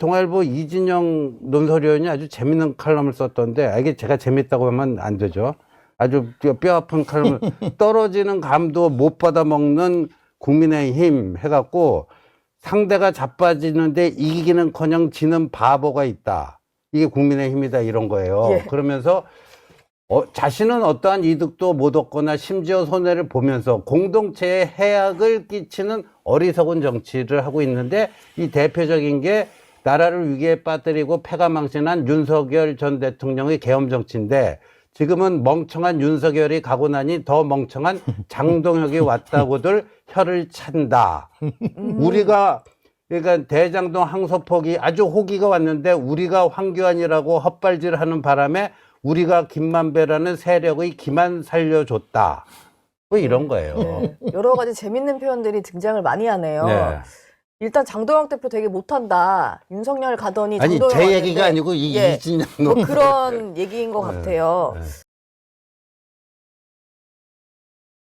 동아일보 이진영 논설위원이 아주 재밌는 칼럼을 썼던데 아, 이게 제가 재밌다고 하면 안 되죠. 아주 뼈 아픈 칼럼을 떨어지는 감도 못 받아 먹는 국민의힘 해갖고 상대가 자빠지는데 이기기는커녕 지는 바보가 있다. 이게 국민의힘이다 이런 거예요. 예. 그러면서 어, 자신은 어떠한 이득도 못 얻거나 심지어 손해를 보면서 공동체에 해악을 끼치는 어리석은 정치를 하고 있는데 이 대표적인 게 나라를 위기에 빠뜨리고 패가 망신한 윤석열 전 대통령의 계엄 정치인데 지금은 멍청한 윤석열이 가고 나니 더 멍청한 장동혁이 왔다고들 혀를 찬다. 우리가 그러니까 대장동 항소폭이 아주 호기가 왔는데 우리가 황교안이라고 헛발질하는 바람에 우리가 김만배라는 세력의 기만 살려줬다. 뭐 이런 거예요. 네. 여러 가지 재밌는 표현들이 등장을 많이 하네요. 네. 일단 장도영 대표 되게 못한다. 윤석열 가더니 아니 장도영 제 얘기가 아니고 이 예. 이진영 뭐 놈. 그런 얘기인 것 네. 같아요. 네.